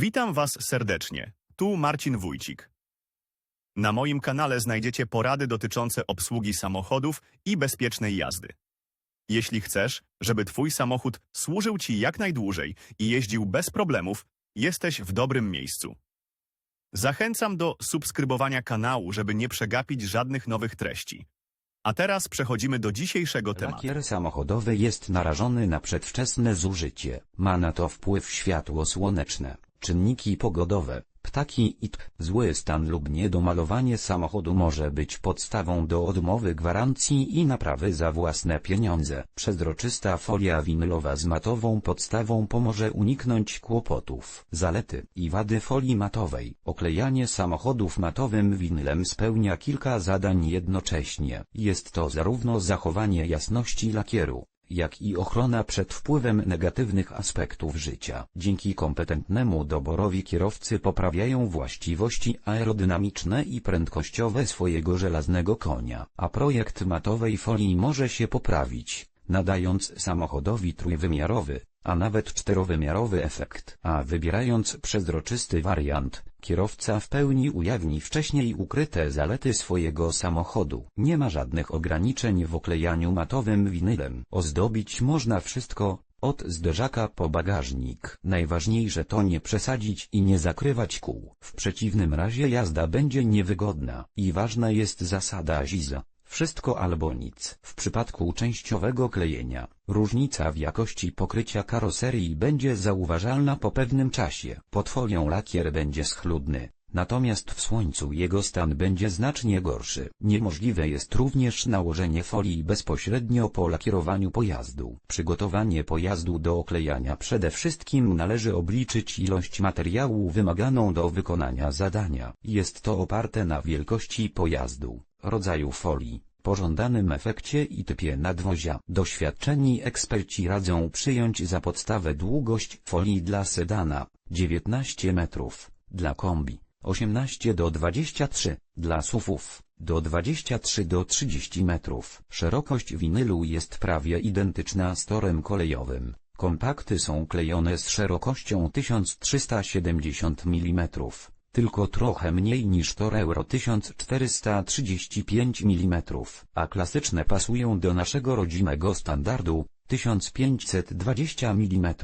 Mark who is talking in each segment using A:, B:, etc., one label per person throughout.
A: Witam Was serdecznie. Tu Marcin Wójcik. Na moim kanale znajdziecie porady dotyczące obsługi samochodów i bezpiecznej jazdy. Jeśli chcesz, żeby Twój samochód służył Ci jak najdłużej i jeździł bez problemów, jesteś w dobrym miejscu. Zachęcam do subskrybowania kanału, żeby nie przegapić żadnych nowych treści. A teraz przechodzimy do dzisiejszego tematu.
B: Lakier samochodowy jest narażony na przedwczesne zużycie. Ma na to wpływ światło słoneczne, czynniki pogodowe, ptaki i t. Zły stan lub niedomalowanie samochodu może być podstawą do odmowy gwarancji i naprawy za własne pieniądze. Przezroczysta folia winylowa z matową podstawą pomoże uniknąć kłopotów. Zalety i wady folii matowej. Oklejanie samochodów matowym winylem spełnia kilka zadań jednocześnie. Jest to zarówno zachowanie jasności lakieru, jak i ochrona przed wpływem negatywnych aspektów życia. Dzięki kompetentnemu doborowi kierowcy poprawiają właściwości aerodynamiczne i prędkościowe swojego żelaznego konia, a projekt matowej folii może się poprawić, nadając samochodowi trójwymiarowy, a nawet czterowymiarowy efekt. A wybierając przezroczysty wariant, kierowca w pełni ujawni wcześniej ukryte zalety swojego samochodu. Nie ma żadnych ograniczeń w oklejaniu matowym winylem. Ozdobić można wszystko, od zderzaka po bagażnik. Najważniejsze to nie przesadzić i nie zakrywać kół. W przeciwnym razie jazda będzie niewygodna. I ważna jest zasada Ziza. Wszystko albo nic. W przypadku częściowego klejenia, różnica w jakości pokrycia karoserii będzie zauważalna po pewnym czasie. Pod lakier będzie schludny, natomiast w słońcu jego stan będzie znacznie gorszy. Niemożliwe jest również nałożenie folii bezpośrednio po lakierowaniu pojazdu. Przygotowanie pojazdu do oklejania przede wszystkim należy obliczyć ilość materiału wymaganą do wykonania zadania. Jest to oparte na wielkości pojazdu, rodzaju folii, pożądanym efekcie i typie nadwozia. Doświadczeni eksperci radzą przyjąć za podstawę długość folii dla sedana 19 metrów, dla kombi 18 do 23, dla SUVów do 23 do 30 metrów. Szerokość winylu jest prawie identyczna z torem kolejowym. Kompakty są klejone z szerokością 1370 mm tylko trochę mniej niż tor Euro 1435 mm, a klasyczne pasują do naszego rodzimego standardu 1520 mm.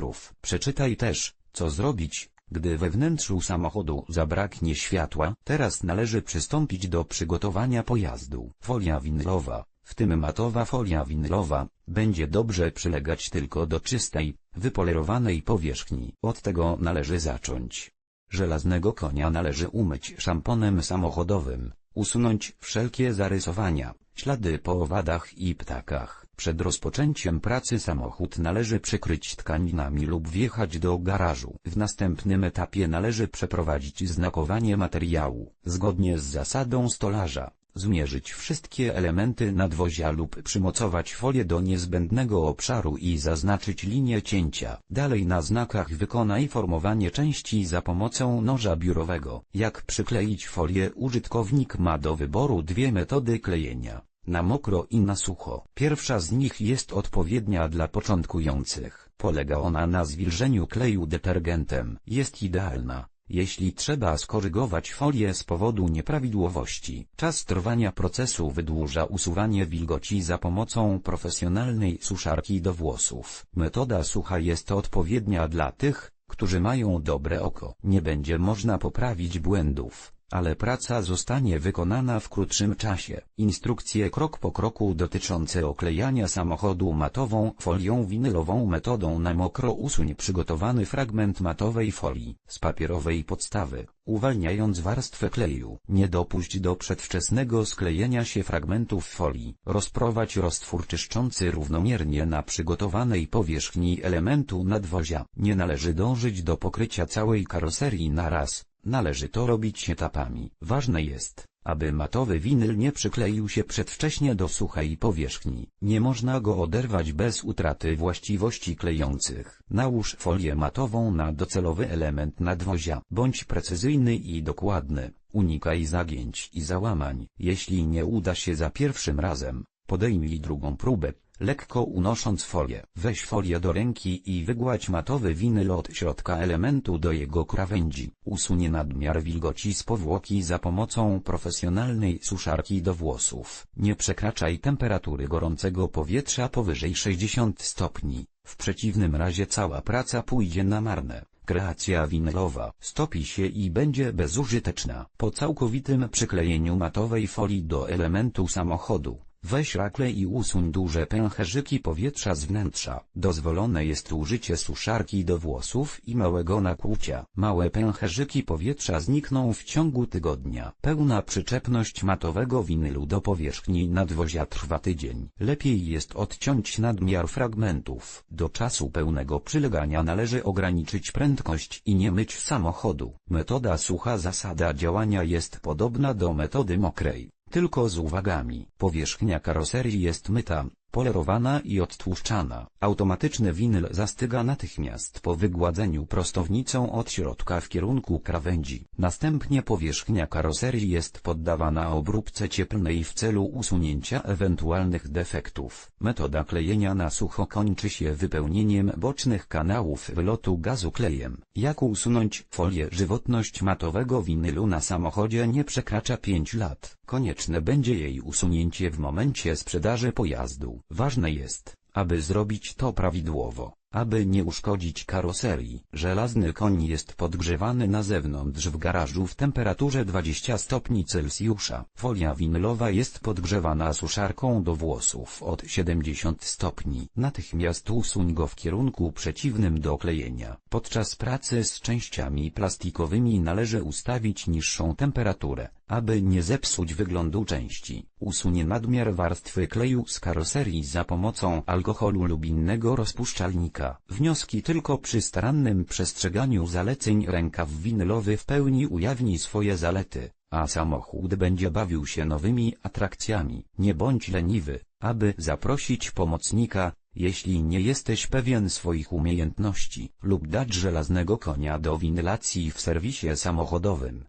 B: Przeczytaj też, co zrobić, gdy we wnętrzu samochodu zabraknie światła. Teraz należy przystąpić do przygotowania pojazdu. Folia winylowa, w tym matowa folia winylowa, będzie dobrze przylegać tylko do czystej, wypolerowanej powierzchni. Od tego należy zacząć. Żelaznego konia należy umyć szamponem samochodowym, usunąć wszelkie zarysowania, ślady po owadach i ptakach. Przed rozpoczęciem pracy samochód należy przykryć tkaninami lub wjechać do garażu. W następnym etapie należy przeprowadzić znakowanie materiału, zgodnie z zasadą stolarza. Zmierzyć wszystkie elementy nadwozia lub przymocować folię do niezbędnego obszaru i zaznaczyć linię cięcia. Dalej na znakach wykonaj formowanie części za pomocą noża biurowego. Jak przykleić folię użytkownik ma do wyboru dwie metody klejenia. Na mokro i na sucho. Pierwsza z nich jest odpowiednia dla początkujących. Polega ona na zwilżeniu kleju detergentem. Jest idealna jeśli trzeba skorygować folię z powodu nieprawidłowości, czas trwania procesu wydłuża usuwanie wilgoci za pomocą profesjonalnej suszarki do włosów. Metoda sucha jest odpowiednia dla tych, którzy mają dobre oko. Nie będzie można poprawić błędów, ale praca zostanie wykonana w krótszym czasie. Instrukcje krok po kroku dotyczące oklejania samochodu matową folią winylową metodą na mokro usuń przygotowany fragment matowej folii z papierowej podstawy, uwalniając warstwę kleju. Nie dopuść do przedwczesnego sklejenia się fragmentów folii. Rozprowadź roztwór czyszczący równomiernie na przygotowanej powierzchni elementu nadwozia. Nie należy dążyć do pokrycia całej karoserii na raz. Należy to robić etapami. Ważne jest, aby matowy winyl nie przykleił się przedwcześnie do suchej powierzchni. Nie można go oderwać bez utraty właściwości klejących. Nałóż folię matową na docelowy element nadwozia. Bądź precyzyjny i dokładny. Unikaj zagięć i załamań. Jeśli nie uda się za pierwszym razem, podejmij drugą próbę, lekko unosząc folię. Weź folię do ręki i wygładź matowy winyl od środka elementu do jego krawędzi. Usunie nadmiar wilgoci z powłoki za pomocą profesjonalnej suszarki do włosów. Nie przekraczaj temperatury gorącego powietrza powyżej 60 stopni. W przeciwnym razie cała praca pójdzie na marne. Kreacja winylowa stopi się i będzie bezużyteczna. Po całkowitym przyklejeniu matowej folii do elementu samochodu, weź rakle i usuń duże pęcherzyki powietrza z wnętrza. Dozwolone jest użycie suszarki do włosów i małego nakłucia. Małe pęcherzyki powietrza znikną w ciągu tygodnia. Pełna przyczepność matowego winylu do powierzchni nadwozia trwa tydzień. Lepiej jest odciąć nadmiar fragmentów. Do czasu pełnego przylegania należy ograniczyć prędkość i nie myć samochodu. Metoda sucha zasada działania jest podobna do metody mokrej, tylko z uwagami. Powierzchnia karoserii jest myta, polerowana i odtłuszczana. Automatyczny winyl zastyga natychmiast po wygładzeniu prostownicą od środka w kierunku krawędzi. Następnie powierzchnia karoserii jest poddawana obróbce cieplnej w celu usunięcia ewentualnych defektów. Metoda klejenia na sucho kończy się wypełnieniem bocznych kanałów wylotu gazu klejem. Jak usunąć folię? Żywotność matowego winylu na samochodzie nie przekracza 5 lat. Konieczne będzie jej usunięcie w momencie sprzedaży pojazdu. Ważne jest, aby zrobić to prawidłowo, aby nie uszkodzić karoserii. Żelazny koń jest podgrzewany na zewnątrz w garażu w temperaturze 20 stopni Celsjusza. Folia winylowa jest podgrzewana suszarką do włosów od 70 stopni. Natychmiast usuń go w kierunku przeciwnym do klejenia. Podczas pracy z częściami plastikowymi należy ustawić niższą temperaturę, aby nie zepsuć wyglądu części. Usunie nadmiar warstwy kleju z karoserii za pomocą alkoholu lub innego rozpuszczalnika. Wnioski tylko przy starannym przestrzeganiu zaleceń rękaw winylowy w pełni ujawni swoje zalety, a samochód będzie bawił się nowymi atrakcjami. Nie bądź leniwy, aby zaprosić pomocnika, jeśli nie jesteś pewien swoich umiejętności, lub dać żelaznego konia do winylacji w serwisie samochodowym.